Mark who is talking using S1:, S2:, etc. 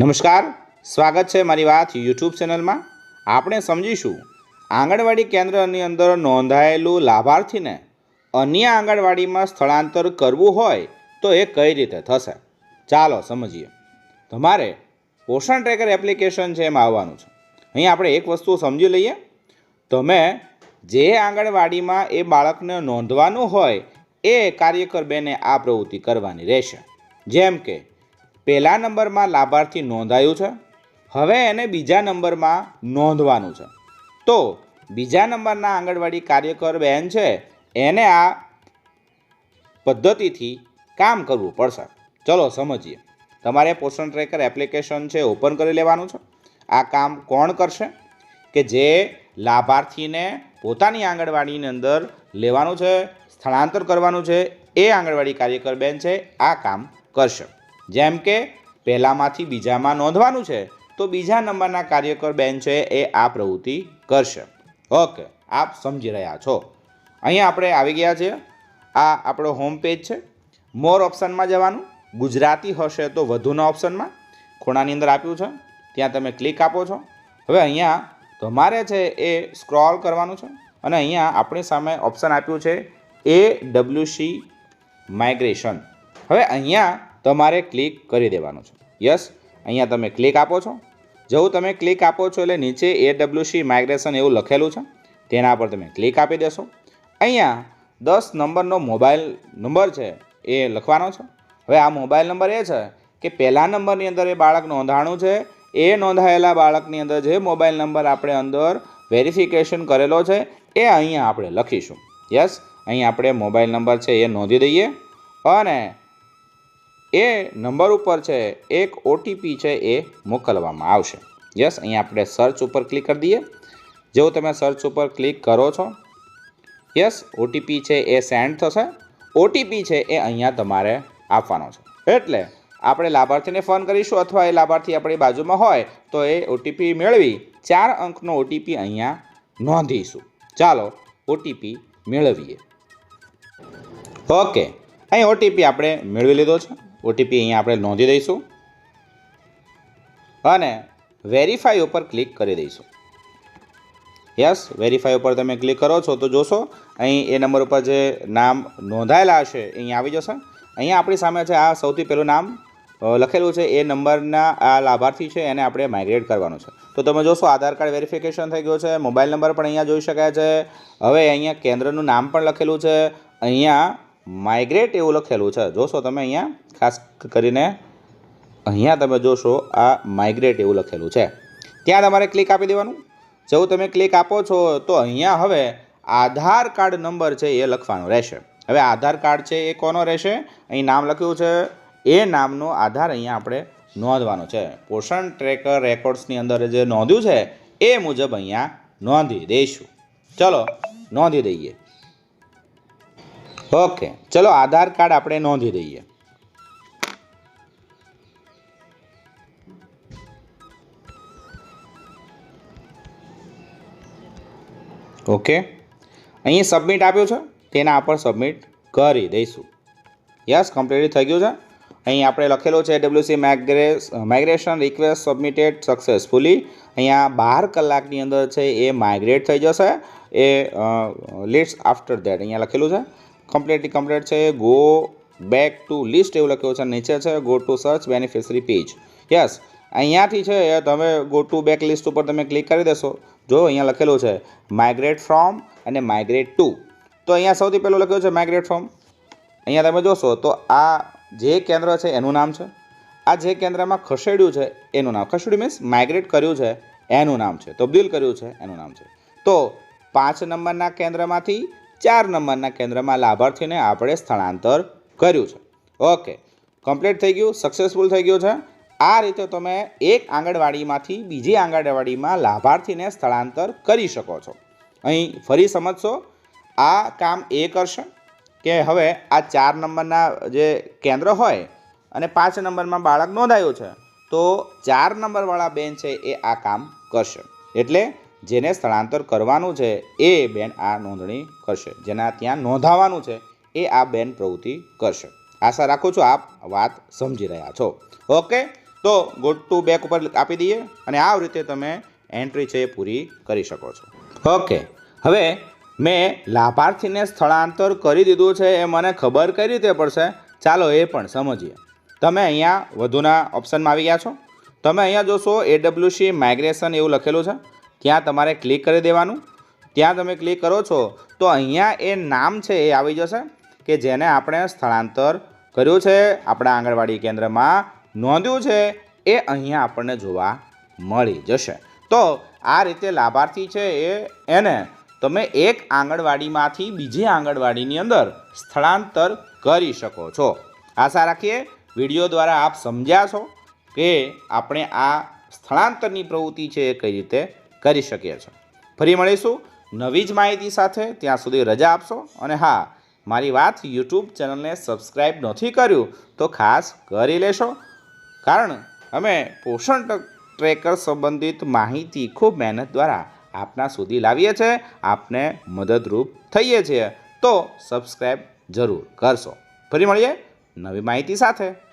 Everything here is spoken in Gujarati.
S1: નમસ્કાર, સ્વાગત છે મારી વાત યુટ્યુબ ચેનલમાં. આપણે સમજીશું, આંગણવાડી કેન્દ્રની અંદર નોંધાયેલું લાભાર્થીને અન્ય આંગણવાડીમાં સ્થળાંતર કરવું હોય તો એ કઈ રીતે થશે? ચાલો સમજીએ. તમારે પોષણ ટ્રેકર એપ્લિકેશન છે એમાં આવવાનું છે. અહીં આપણે એક વસ્તુ સમજી લઈએ. તમે જે આંગણવાડીમાં એ બાળકને નોંધવાનું હોય, એ કાર્યકર બેને આ પ્રવૃત્તિ કરવાની રહેશે. જેમ કે પહેલા નંબરમાં લાભાર્થી નોંધાયું છે. હવે એને બીજા નંબરમાં નોંધવાનું છે. તો બીજા નંબરના આંગણવાડી કાર્યકર બહેન છે, એને આ પદ્ધતિથી કામ કરવું પડશે. ચલો સમજીએ. તમારે પોષણ ટ્રેકર એપ્લિકેશન છે, ઓપન કરી લેવાનું છે. આ કામ કોણ કરશે? કે જે લાભાર્થીને પોતાની આંગણવાડીની અંદર લેવાનું છે, સ્થળાંતર કરવાનું છે, એ આંગણવાડી કાર્યકર બેન છે, આ કામ કરશે. જેમ કે, પહેલામાંથી બીજામાં નોંધવાનું છે, તો બીજા નંબરના કાર્યકર બેન છે એ આ પ્રવૃત્તિ કરશે. ઓકે, આપ સમજી રહ્યા છો. અહીંયા આપણે આવી ગયા છીએ. આ આપણો હોમ પેજ છે. મોર ઓપ્શનમાં જવાનું. ગુજરાતી હશે તો વધુના ઓપ્શનમાં ખૂણાની અંદર આપ્યું છે. ત્યાં તમે ક્લિક આપો છો. હવે અહીંયા તમારે છે એ સ્ક્રોલ કરવાનું છે. અને અહીંયા આપણી સામે ઓપ્શન આપ્યું છે એ ડબલ્યુસી માઇગ્રેશન હવે અહીંયા તમારે ક્લિક કરી દેવાનું છે. યસ અહીંયા તમે ક્લિક આપો છો. જેવું તમે ક્લિક આપો છો એટલે નીચે એ ડબલ્યુ માઇગ્રેશન એવું લખેલું છે, તેના પર તમે ક્લિક આપી દેશો. અહીંયા દસ નંબરનો મોબાઈલ નંબર છે, એ લખવાનો છે. હવે આ મોબાઈલ નંબર એ છે કે પહેલા નંબરની અંદર એ બાળક નોંધાણું છે, એ નોંધાયેલા બાળકની અંદર જે મોબાઈલ નંબર આપણે અંદર વેરિફિકેશન કરેલો છે, એ અહીંયા આપણે લખીશું. યસ અહીં આપણે મોબાઈલ નંબર છે એ નોંધી દઈએ. અને એ નંબર ઉપર છે, એક ઓટીપી છે એ મોકલવામાં આવશે. યસ અહીં આપણે સર્ચ ઉપર ક્લિક કરી દઈએ. જેવું તમે સર્ચ ઉપર ક્લિક કરો છો યસ ઓટીપી છે એ સેન્ડ થશે. ઓટીપી છે એ અહીંયા તમારે આપવાનો છે. એટલે આપણે લાભાર્થીને ફોન કરીશું અથવા એ લાભાર્થી આપણી બાજુમાં હોય, તો એ ઓટીપી મેળવી ચાર અંકનો ઓટીપી અહીંયા નોંધીશું. ચાલો ઓટીપી મેળવીએ. ઓકે અહીં ઓટીપી આપણે મેળવી લીધો છે. ઓટીપી અહીંયા આપણે નોંધી દઈશું. અને વેરીફાઈ ઉપર ક્લિક કરી દઈશું. યસ વેરીફાઈ ઉપર તમે ક્લિક કરો છો તો જોશો, અહીં એ નંબર ઉપર જે નામ નોંધાયેલા હશે, અહીંયા આવી જશે. અહીંયા આપણી સામે છે આ સૌથી પહેલું નામ લખેલું છે, એ નંબરના આ લાભાર્થી છે, એને આપણે માઇગ્રેટ કરવાનું છે. તો તમે જોશો, આધાર કાર્ડ વેરિફિકેશન થઈ ગયું છે મોબાઈલ નંબર પણ અહીંયા જોઈ શકાય છે. હવે અહીંયા કેન્દ્રનું નામ પણ લખેલું છે. અહીંયા માઇગ્રેટ એવું લખેલું છે. જોશો તમે અહીંયા, ખાસ કરીને અહીંયા તમે જોશો, આ માઇગ્રેટ એવું લખેલું છે. ત્યાં તમારે ક્લિક આપી દેવાનું. જેવું તમે ક્લિક આપો છો, તો અહીંયા હવે આધાર કાર્ડ નંબર છે એ લખવાનો રહેશે. હવે આધાર કાર્ડ છે એ કોનો રહેશે? અહીં નામ લખ્યું છે. એ નામનો આધાર અહીંયા આપણે નોંધવાનો છે. પોષણ ટ્રેકર રેકોર્ડ્સની અંદર જે નોંધ્યું છે, એ મુજબ અહીંયા નોંધી દઈશું. ચલો, નોંધી દઈએ. ઓકે, ચલો આધાર કાર્ડ આપણે નોંધી દઈએ. ઓકે, અહીં સબમિટ આપ્યું છે, તેના પર સબમિટ કરી દઈશું. યસ, કમ્પ્લીટ થઈ ગયું છે. અહીં આપણે લખેલું છે ડબ્લ્યુસી માઇગ્રેસ માઇગ્રેશન રિક્વેસ્ટ સબમિટેડ સક્સેસફુલી. અહીંયા બાર કલાકની અંદર છે, એ માઇગ્રેટ થઈ જશે. એ લિસ્ટ આફ્ટર દેટ અહીંયા લખેલું છે. કમ્પ્લીટલી કમ્પ્લીટ છે. ગો બેક ટુ લિસ્ટ એવું લખ્યું છે. નીચે છે go to search beneficiary page yes અહીંયાથી છે તમે ગો ટુ બેક લિસ્ટ ઉપર તમે ક્લિક કરી દેશો. જો અહીંયા લખેલું છે માઇગ્રેટ ફ્રોમ અને માઇગ્રેટ ટુ તો અહીંયા સૌથી પહેલું લખ્યું છે માઇગ્રેટ ફ્રોમ અહીંયા તમે જોશો, તો આ જે કેન્દ્ર છે એનું નામ છે. આ જે કેન્દ્રમાં ખસેડ્યું છે એનું નામ. ખસેડ્યું મીન્સ માઇગ્રેટ કર્યું છે, એનું નામ છે. તબદીલ કર્યું છે, એનું નામ છે. તો પાંચ નંબરના કેન્દ્રમાંથી ચાર નંબરના કેન્દ્રમાં લાભાર્થીને આપણે સ્થળાંતર કર્યું છે. ઓકે, કમ્પ્લીટ થઈ ગયું? સક્સેસફુલ થઈ ગયું છે? આ રીતે તમે એક આંગણવાડીમાંથી બીજી આંગણવાડીમાં લાભાર્થીને સ્થળાંતર કરી શકો છો. અહીં ફરી સમજશો, આ કામ એ કરશે કે હવે આ ચાર નંબરના જે કેન્દ્ર હોય અને પાંચ નંબરમાં બાળક નોંધાયું છે, તો ચાર નંબરવાળા બેન છે એ આ કામ કરશે. એટલે જેને સ્થળાંતર કરવાનું છે, એ બેન આ નોંધણી કરશે. જેના ત્યાં નોંધાવાનું છે, એ આ બેન પ્રવૃત્તિ કરશે. આશા રાખું છું આપ વાત સમજી રહ્યા છો. ઓકે? તો ગોટ ટુ બેક ઉપર આપી દઈએ અને આ રીતે તમે એન્ટ્રી છે એ પૂરી કરી શકો છો. ઓકે. હવે મેં લાભાર્થીને સ્થળાંતર કરી દીધું છે એ મને ખબર કઈ રીતે પડશે? ચાલો એ પણ સમજીએ. તમે અહીંયા વધુના ઓપ્શનમાં આવી ગયા છો. તમે અહીંયા જોશો એડબ્લ્યુસી માઇગ્રેશન એવું લખેલું છે. ત્યાં તમારે ક્લિક કરી દેવાનું. ત્યાં તમે ક્લિક કરો છો, તો અહીંયા એ નામ છે એ આવી જશે કે જેને આપણે સ્થળાંતર કર્યું છે. આપણા આંગણવાડી કેન્દ્રમાં નોંધ્યું છે, એ અહીંયા આપણને જોવા મળી જશે. તો આ રીતે લાભાર્થી છે એ, એને તમે એક આંગણવાડીમાંથી બીજી આંગણવાડીની અંદર સ્થળાંતર કરી શકો છો. આશા રાખીએ વીડિયો દ્વારા આપ સમજ્યા છો કે આપણે આ સ્થળાંતરની પ્રવૃત્તિ છે એ કઈ રીતે કરી શકીએ છીએ. ફરી મળીશું નવી જ માહિતી સાથે. ત્યાં સુધી રજા આપશો. અને હા, મારી વાત યુટ્યુબ ચેનલને સબસ્ક્રાઈબ નથી કર્યું, તો ખાસ કરી લેશો. કારણ અમે પોષણ ટ્રેકર સંબંધિત માહિતી ખૂબ મહેનત દ્વારા આપના સુધી લાવીએ છીએ. આપને મદદરૂપ થઈએ છીએ. તો સબસ્ક્રાઈબ જરૂર કરશો. ફરી મળીએ નવી માહિતી સાથે.